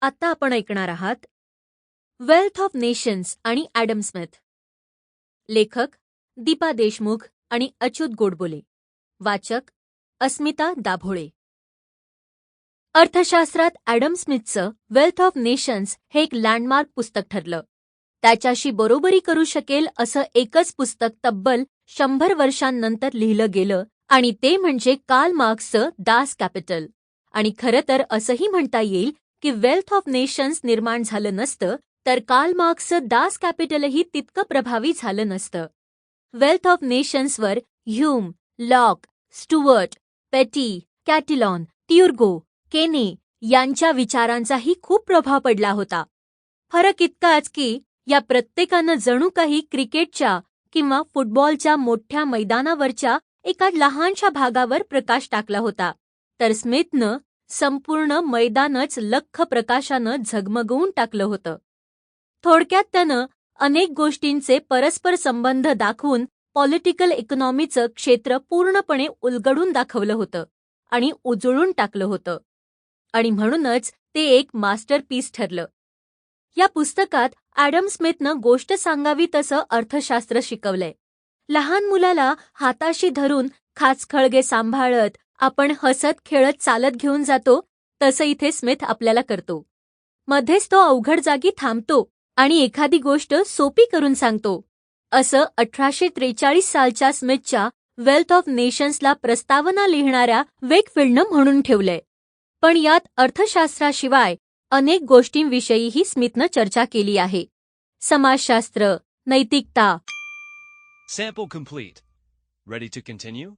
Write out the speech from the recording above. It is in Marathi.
आता आपण ऐकणार आहात वेल्थ ऑफ नेशन्स आणि ॲडम स्मिथ लेखक दीपा देशमुख आणि अच्युत गोडबोले. वाचक अस्मिता दाभोळे. अर्थशास्त्रात ॲडम स्मिथचं वेल्थ ऑफ नेशन्स हे एक लँडमार्क पुस्तक ठरलं. त्याच्याशी बरोबरी करू शकेल असं एकच पुस्तक तब्बल शंभर वर्षांनंतर लिहिलं गेलं आणि ते म्हणजे कार्ल मार्क्सचं दास कॅपिटल. आणि खरं तर असंही म्हणता येईल की वेल्थ ऑफ नेशन्स निर्माण झालं नसतं तर कार्ल मार्क्सचं दास कॅपिटलही तितकं प्रभावी झालं नसतं. Wealth of नेशन्सवर Hume Locke Stuart Petty Cantillon Turgot केने यांच्या विचारांचाही खूप प्रभाव पडला होता. फरक इतकाच की या प्रत्येकानं जणू काही क्रिकेटच्या किंवा फुटबॉलच्या मोठ्या मैदानावरच्या एका लहानशा भागावर प्रकाश टाकला होता. तर स्मिथनं संपूर्ण मैदानच लख प्रकाशानं झगमगवून टाकलं होतं. थोडक्यात त्यानं अनेक गोष्टींचे परस्पर संबंध दाखवून पॉलिटिकल इकॉनॉमीचं क्षेत्र पूर्णपणे उलगडून दाखवलं होतं आणि उजळून टाकलं होतं. आणि म्हणूनच ते एक मास्टरपीस ठरलं. या पुस्तकात ॲडम स्मिथनं गोष्ट सांगावी तसं अर्थशास्त्र शिकवलंय. लहान मुलाला हाताशी धरून खाचखळगे सांभाळत आपण हसत खेळत चालत घेऊन जातो तसं इथे स्मिथ आपल्याला करतो. मध्येच तो अवघड जागी थांबतो आणि एखादी गोष्ट सोपी करून सांगतो. असं अठराशे त्रेचाळीस सालच्या स्मिथच्या वेल्थ ऑफ नेशन्सला प्रस्तावना लिहिणाऱ्या वेकफिल्डनं म्हणून ठेवलंय. पण यात अर्थशास्त्राशिवाय अनेक गोष्टींविषयीही स्मिथनं चर्चा केली आहे समाजशास्त्र नैतिकता Sample complete. Ready to continue?